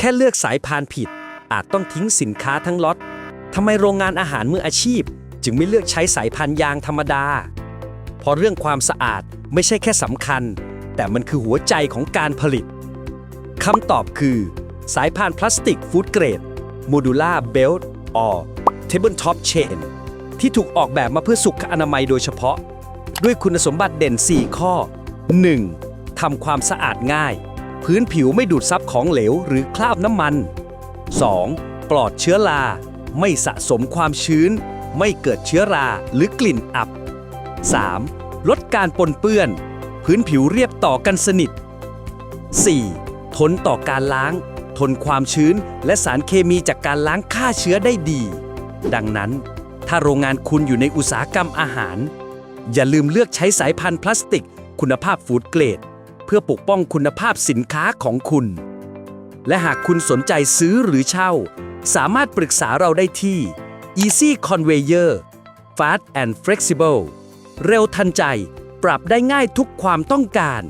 แค่เลือกสายพานผิด อาจต้องทิ้งสินค้าทั้งล็อตทำไมโรงงานอาหารมืออาชีพ จึงไม่เลือกใช้สายพานยางธรรมดา เพราะเรื่องความสะอาดไม่ใช่แค่สำคัญ แต่มันคือหัวใจของการผลิตคำตอบคือ สายพานพลาสติกฟู้ดเกรด Modular Belt or Tabletop Chain ที่ถูกออกแบบมาเพื่อสุขอนามัยโดยเฉพาะ ด้วยคุณสมบัติเด่น 4 ข้อ 1. ทำความสะอาดง่าย พื้นผิวไม่ดูดซับของเหลวหรือคราบน้ำมัน 2. ปลอดเชื้อรา ไม่สะสมความชื้น ไม่เกิดเชื้อราหรือกลิ่นอับ 3. ลดการปนเปื้อน พื้นผิวเรียบต่อกันสนิท 4. ทนต่อการล้าง ทนความชื้นและสารเคมีจากการล้างฆ่าเชื้อได้ดี ดังนั้น ถ้าโรงงานคุณอยู่ในอุตสาหกรรมอาหาร อย่าลืมเลือกใช้สายพันธุ์พลาสติก คุณภาพฟู้ดเกรด เพื่อปกป้องคุณภาพสินค้าของคุณ และหากคุณสนใจซื้อหรือเช่า สามารถปรึกษาเราได้ที่ Easy Conveyor Fast and Flexible เร็วทันใจ ปรับได้ง่ายทุกความต้องการ